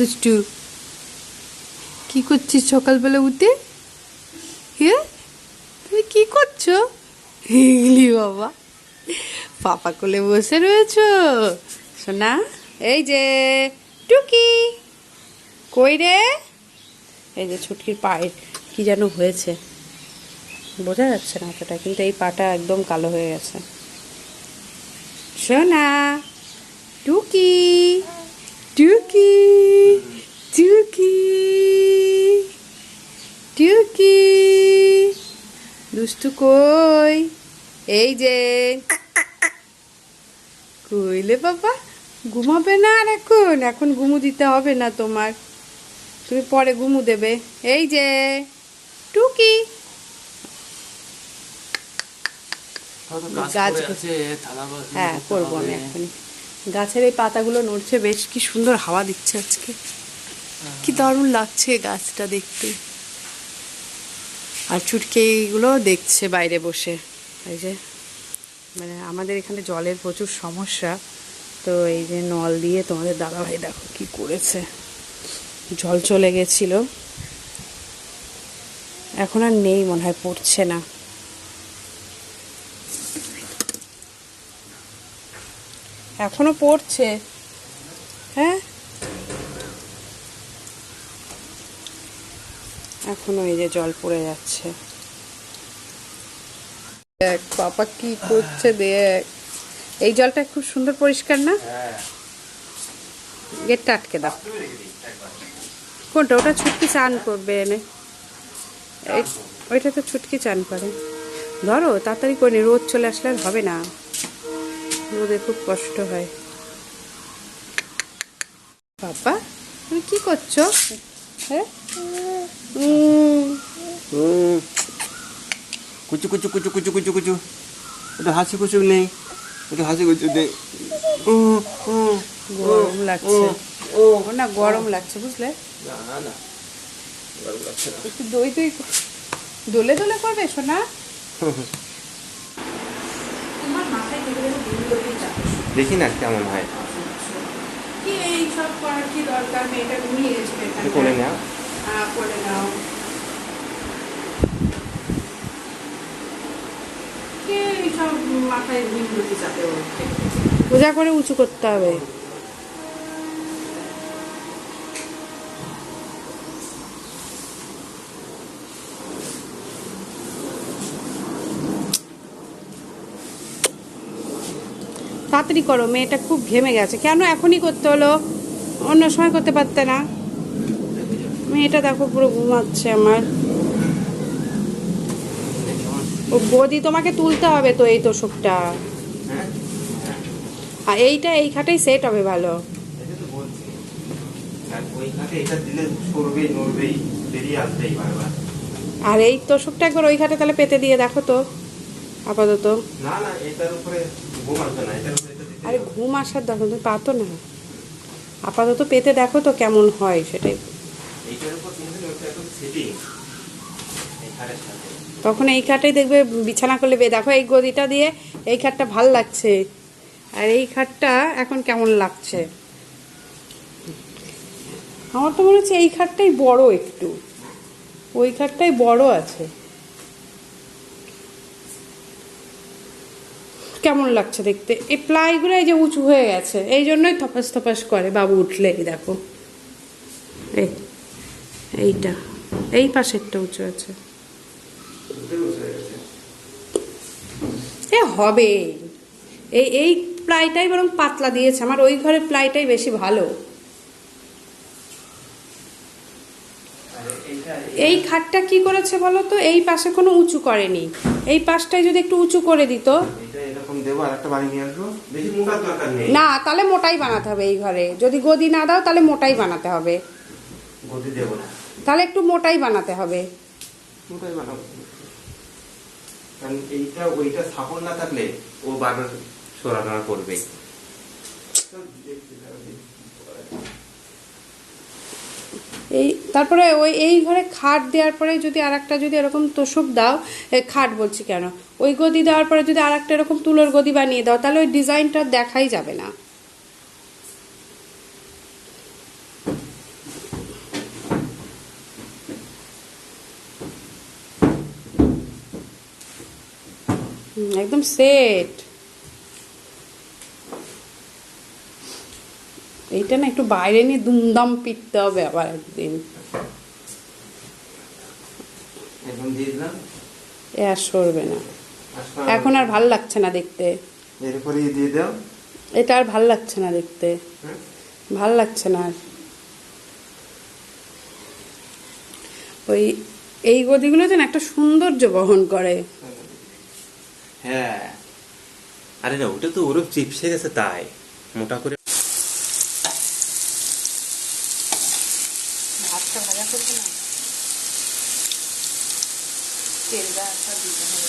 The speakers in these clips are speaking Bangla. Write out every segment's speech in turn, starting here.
দুষ্টু। কি করছিস সকালবেলা উঠে? হ্যাঁ তুমি কি করছ? হিগলি বাবা। পাপা কোলে বসে রয়েছো। সোনা, এই যে, টুকি। কই রে? এই যে ছুটকির পায়ের কি যেন হয়েছে। বোঝা যাচ্ছে না অতটা কিন্তু এই পাটা একদম কালো হয়ে গেছে। সোনা, টুকি টুকি। টুকি দুষ্টু কই? এই যে। কইলে বাবা ঘুমাবে না আর এখন? এখন ঘুমু দিতে হবে না তোমার। তুমি পরে ঘুমু দেবে। এই যে। টুকি। গাছ- হ্যাঁ করব আমি এখন গাছের এই পাতাগুলো নড়ছে বেশ কি সুন্দর হাওয়া দিচ্ছে আজকে। কি দারুণ লাগছে গাছটা দেখতে। আর চুটকে এইগুলো দেখছে বাইরে বসে। এই যে মানে আমাদের এখানে জলের প্রচুর সমস্যা। তো এই যে নল দিয়ে তোমাদের দাদাভাই দেখো কি করেছে। জল চলে গেছিল। এখন আর নেই, মনে হয় পড়ছে না। এখনও পড়ছে। হ্যাঁ? এখনও এই যে জল পড়ে যাচ্ছে। দেখ পাপা কি করছে দেখ। এই জলটা খুব সুন্দর পরিষ্কার না? হ্যাঁ। গেটটা আটকে দাও। কোনটা? ওটা ছুটকি চান করবে এনে। এই- ওইটা তো ছুটকি চান করে। ধরো তাড়াতাড়ি করে নে, রোদ চলে আসলে আর হবে না। রোদে খুব কষ্ট হয়। বাবা তুমি কি করছ? হ্যাঁ। কুচু কুচু কুচু কুচু কুচু কুচু। একটু হাসি কুচু নেই। একটু হাসি কুচু নেই। উম, উম, গরম লাগছে। ও না গরম লাগছে বুঝলে? না না গরম লাগছে না। একটু দই দই দোলে দোলে করবে সোনা? দেখি না কেমন হয়। কি এই সব করার কি দরকার? মেয়েটা ঘুমিয়ে গেছে একটু করে নাও। হ্যাঁ করে নাও পূজা করে উঁচু করতে হবে। তাড়াতাড়ি করো, মেয়েটা খুব ঘেমে গেছে। কেন এখনই করতে হলো? অন্য সময় করতে পারতে না। মেয়েটা দেখো পুরো ঘুমাচ্ছে আমার। ও বদি, তোমাকে তুলতে হবে তো এই তোষকটা। আর এইটা এই খাটেই সেট হবে ভালো। আর এই তোষকটা একবার ওই খাটে তাহলে পেতে দিয়ে দেখো তো, আপাতত। আরে ঘুম আসার দরকার তুমি পাতো না। আপাতত পেতে দেখো তো কেমন হয় সেটাই। তখন এই খাটেই দেখবে বিছানা করলে দেখো এই গদিটা দিয়ে এই খাটটা ভালো লাগছে। আর এই খাটটা এখন কেমন লাগছে? আমার তো মনে হচ্ছে এই খাটটাই বড় একটু। ওই খাটটাই বড় আছে। কেমন লাগছে দেখতে? এই প্লাইগুলো এই যে উঁচু হয়ে গেছে, এই জন্যই থপাস থপাস করে বাবু উঠলে দেখো। এই। এইটা। এই পাশেরটা উঁচু আছে। এ হবে। এই এই প্লাইটাই বরং পাতলা দিয়েছে। আমার ওই ঘরের প্লাইটাই বেশি ভালো। এই খাটটা কি করেছে বলো তো? এই পাশে কোনো উঁচু করেনি। এই পাশটাই যদি একটু উঁচু করে দিত। না তাহলে মোটাই বানাতে হবে এই ঘরে। যদি গদি না দাও তাহলে মোটাই বানাতে হবে। গদি দেবো না। তাহলে একটু মোটাই বানাতে হবে। মোটাই বানাবো। কারণ এইটা ওইটা স্থাপন না থাকলে ও বারবার সরানোর করবে। এই তারপরে ওই এই ঘরে খাট দেওয়ার পরে যদি আর একটা যদি এরকম তোষক দাও খাট বলছি কেন? ওই গদি দেওয়ার পরে যদি আর একটা এরকম তুলোর গদি বানিয়ে দাও তাহলে ওই ডিজাইনটা দেখাই যাবে না। একদম সেট এইটা না একটু বাইরে নিয়ে দুমদাম পিটতে হবে আবার একদিন। এখন এ আর সরবে না। এখন আর ভালো লাগছে না দেখতে। এটা আর ভালো লাগছে না দেখতে। ভালো লাগছে না আর। ওই এই গদিগুলো যেন একটা সৌন্দর্য বহন করে। হ্যাঁ। আরে না, ওটা তো ওরকম চিপসে গেছে তাই। মোটা করে ভাজা না? একটা দিতে হবে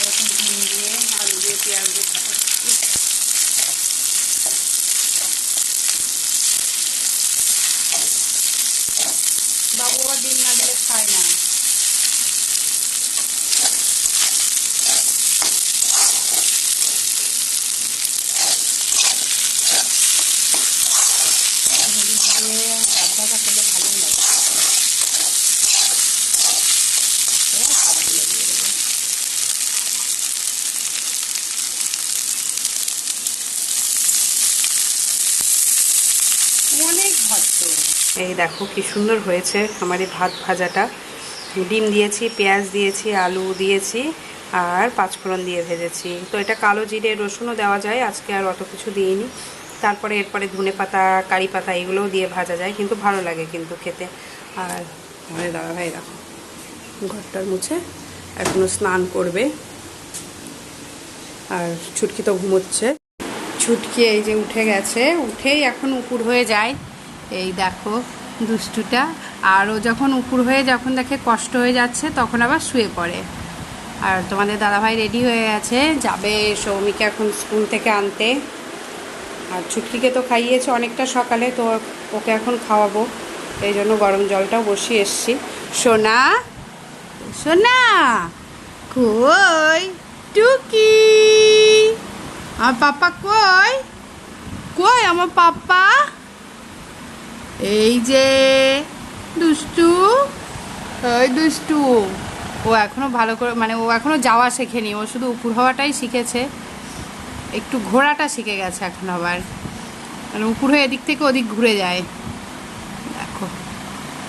এরকম ডিম দিয়ে আলু দিয়ে পেঁয়াজ দিয়ে ভাজা বাবু আবার ডিম না দিলে খায় না দিয়ে ভাত ভাজা করলে ভালোই লাগে এবার ভাতগুলো দিয়ে দেবো অনেক ভাত এই দেখো কি সুন্দর হয়েছে আমার এই ভাত ভাজাটা। ডিম দিয়েছি পেঁয়াজ দিয়েছি আলু দিয়েছি আর পাঁচফোড়ন দিয়ে ভেজেছি। তো এটা কালো জিরে রসুনও দেওয়া যায় আজকে আর অত কিছু দিইনি। তারপরে এরপরে ধনে পাতা কারি পাতা এগুলোও দিয়ে ভাজা যায় কিন্তু ভালো লাগে কিন্তু খেতে। আর আমাদের দাদা ভাই দেখো ঘরটার মুছে এখনও স্নান করবে। আর ছুটকি তো ঘুমোচ্ছে। ছুটকি এই যে উঠে গেছে, উঠেই এখন উপুর হয়ে যায়। এই দেখো দুষ্টুটা। আর ও যখন উপুর হয়ে যখন দেখে কষ্ট হয়ে যাচ্ছে, তখন আবার শুয়ে পড়ে। আর তোমাদের দাদাভাই রেডি হয়ে গেছে। যাবে সৌমিকে এখন স্কুল থেকে আনতে। আর ছুটকিকে তো খাইয়েছে অনেকটা সকালে, তো ওকে এখন খাওয়াবো। এই জন্য গরম জলটাও বসিয়ে এসছি। সোনা সোনা, কই? টুকি! আমার পাপা কই? কই আমার পাপা? এই যে, দুষ্টু। ওই দুষ্টু। ও এখনও ভালো করে মানে ও এখনও যাওয়া শেখেনি। ও শুধু উপর হওয়াটাই শিখেছে। একটু ঘোরাটা শিখে গেছে এখন আবার। মানে উপর হয়ে এদিক থেকে ওদিক ঘুরে যায়। দেখো,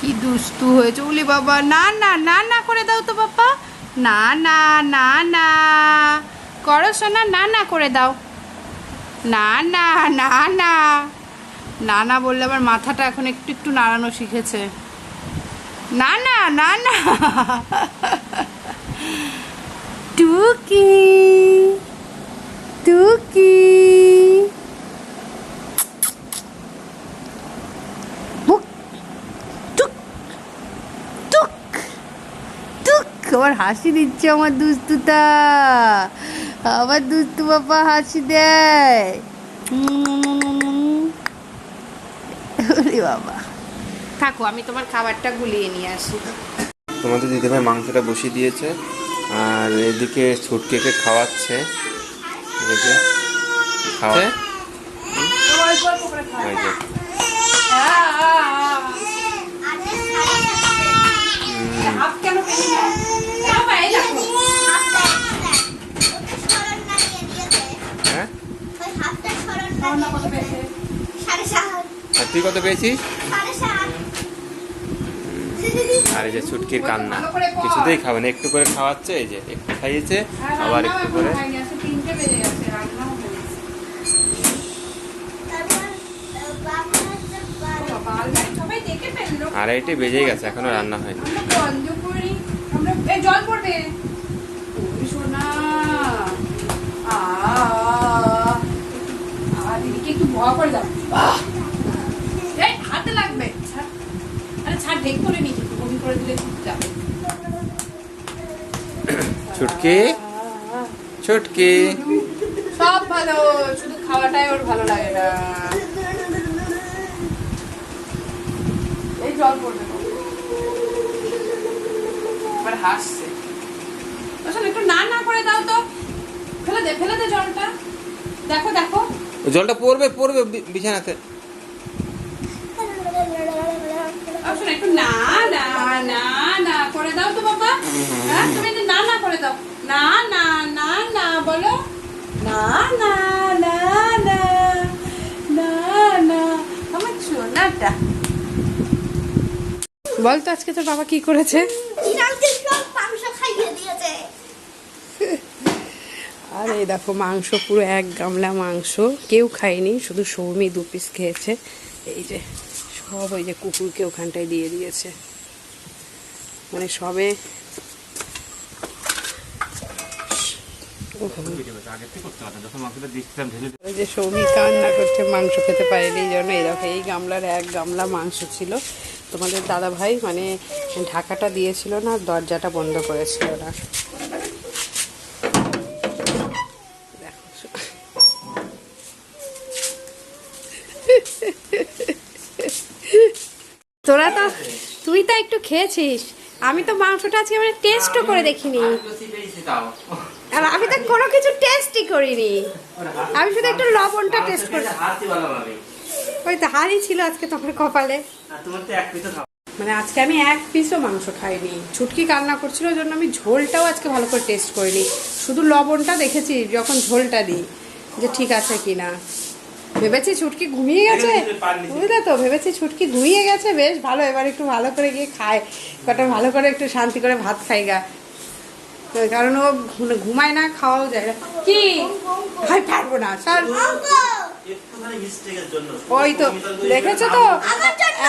কি দুষ্টু হয়েছে। উলি বাবা, না না না না করে দাও তো বাবা না না না না। করো সোনা না না করে দাও। না না না না। না না বললে আবার মাথাটা এখন একটু একটু নাড়ানো শিখেছে। না না না না। টুকি টুকি। আবার হাসি দিচ্ছে আমার দুস্তুটা আবার দুস্তু বাবা হাসি দেয়। বাবা। থাকো আমি তোমার খাবারটা গুলিয়ে নিয়ে আসি। তোমাদের দিদিভাই মাংসটা বসিয়ে দিয়েছে আর এদিকে ছুটকেকে খাওয়াচ্ছে। এদিকে খাওয়া কেন পেলি না? বাবা, এই দেখো। হ্যাঁ রান্না কত পেয়েছে? আর তুই কত পেয়েছিস? আর এই যে ছুটকির কান্না। কিছুতেই খাবে না একটু করে খাওয়াচ্ছে এই যে একটু খাইয়েছে হ্যাঁ, আবার একটু করে। আজকে বেজে গেছে। আড়াইটে এখনও রান্না হয়নি। জল পড়বে। সোনা। আহ, একটু ভয় করে দাও। এই, হাতে লাগবে। আরে ছাড়, ঢেক করে নি, বমি করে দিলে যাবে। ছুটকি। ছুটকি। সব ভালো। শুধু খাওয়াটাই ওর ভালো লাগে না। এই জল পড়বে। এবার হাসছে। আসলে একটু না না করে দাও তো। ফেলে দে ফেলে দে জলটা। দেখো দেখো। জলটা পড়বে পড়বে বিছানাতে একটু না না না না করে দাও তো বাবা হ্যাঁ তুমি না না করে দাও না না না না বলো না না না না না না আমার বল তো আজকে তোর বাবা কি করেছে বিড়ালদের সব মাংস খাইয়ে দিয়েছে আর এই দেখো মাংস পুরো এক গামলা মাংস। কেউ খায়নি, শুধু সৌমি দু পিস খেয়েছে। এই যে, সব ওই যে কুকুরকে ওখানটায় দিয়ে দিয়েছে। মানে সবে যে সৌমি কান্না করছে, মাংস খেতে পারেনি জন্য এই দেখো, এই গামলার এক গামলা মাংস ছিল। তোমাদের দাদা ভাই মানে ঢাকাটা দিয়েছিল না, দরজাটা বন্ধ করেছিল না দেখো তোরা তো তুই তো একটু খেয়েছিস? আমি তো মাংসটা আজকে মানে টেস্টও করে দেখিনি। আর আমি তো কোনো কিছু টেস্টই করিনি। আমি শুধু একটু লবণটা টেস্ট করি ওই তো হাড়ি ছিল আজকে তোমার কপালে। তোমার তো এক পিসও খাও। মানে আজকে আমি এক পিসও মাংস খাইনি। ছুটকি কান্না করছিল ওই জন্য আমি ঝোলটাও আজকে ভালো করে টেস্ট করিনি। শুধু লবণটা দেখেছি যখন ঝোলটা দিই যে ঠিক আছে কিনা। ভেবেছি ছুটকি ঘুমিয়ে গেছে। বুঝলে তো ভেবেছি ছুটকি ঘুমিয়ে গেছে বেশ ভালো এবার একটু ভালো করে গিয়ে খায় কটা ভালো করে একটু শান্তি করে ভাত খাই গা। কারণ ও ঘুমায় না খাওয়াও যায় না। কি? ভাই পারব না স্যার। ওই তো দেখেছ তো?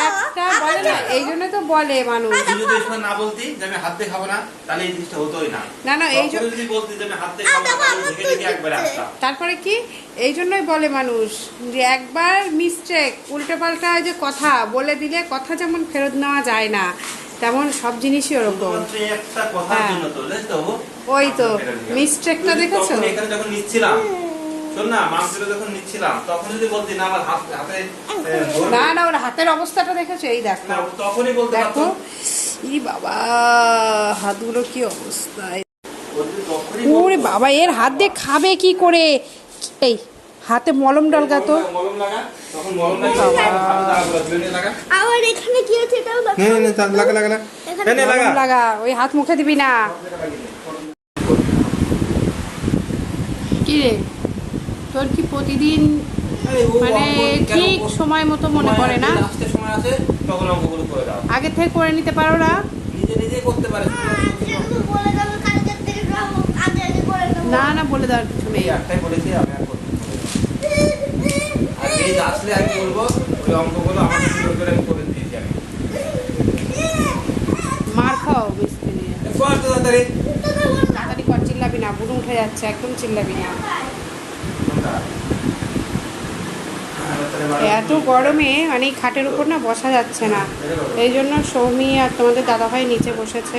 একটা বলে না এই জন্য তো বলে মানুষ। যদি এই না বলতি যে আমি হাত খাব না তাহলে এই জিনিসটা হতোই না। না, না, এই তখনই যদি বলতি যে আমি হাত দিয়ে খাব না আসতাম। তারপরে কি? এই জন্যই বলে মানুষ যে একবার মিস্টেক উল্টো পাল্টা যে কথা বলে দিলে কথা যেমন ফেরত নেওয়া যায় না তেমন সব জিনিসই ওরকম। একটা কথার হ্যাঁ। জন্য তো জানিস তো? ওই তো মিস্টেকটা দেখেছ? এখানে যখন নিচ্ছিলাম শোন না মাংসটা যখন নিচ্ছিলাম তখন যদি বলতি না আমার হাত হাতে না না ওর হাতের অবস্থাটা দেখেছ? এই দেখো। তখনই বলতে দেখো। ই বাবা হাতগুলো কি ওরে বাবা এর হাত দিয়ে খাবে কি করে? এই হাতে মলম ডলগা তো। লাগা ওই হাত মুখে দিবি না। কি রে? তোর কি প্রতিদিন মানে ঠিক সময় মতো মনে পড়ে না? সময় আসে তখন অঙ্কগুলো করে দাও। আগে থেকে করে নিতে পারো না? নিজে নিজেই করতে পারে। দেবো না না বলে দেওয়ার কিছু নেই। এই একটাই বলেছি আমি আর করতে আর এই যে আসলে আমি বলব ওই অঙ্কগুলো আমার সুন্দর করে আমি করে দিয়েছি আমি। মার খাও মিস্ত্রি তাড়াতাড়ি। তাড়াতাড়ি কর চিল্লাবি না বুড়ো উঠে যাচ্ছে একদম চিল্লাবি না। এত গরমে মানে খাটের উপর না বসা যাচ্ছে না। এই জন্য সৌমি আর তোমাদের দাদাভাই নিচে বসেছে।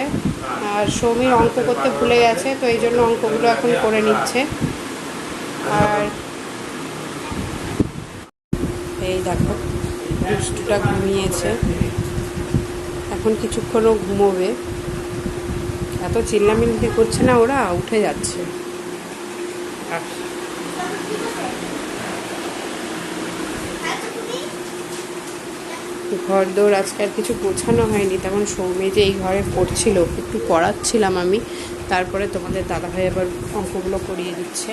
আর সৌমির অঙ্ক করতে ভুলে গেছে তো এই জন্য অঙ্কগুলো এখন করে নিচ্ছে। আর এই দেখো দুষ্টুটা ঘুমিয়েছে। এখন কিছুক্ষণও ঘুমোবে। এত চিল্লামিল্লি করছে না ওরা উঠে যাচ্ছে। আর ঘর দৌড় আজকে আর কিছু গোছানো হয়নি। তখন সৌমি যে এই ঘরে পড়ছিল, একটু পড়াচ্ছিলাম আমি। তারপরে তোমাদের দাদাভাই আবার অঙ্কগুলো করিয়ে দিচ্ছে।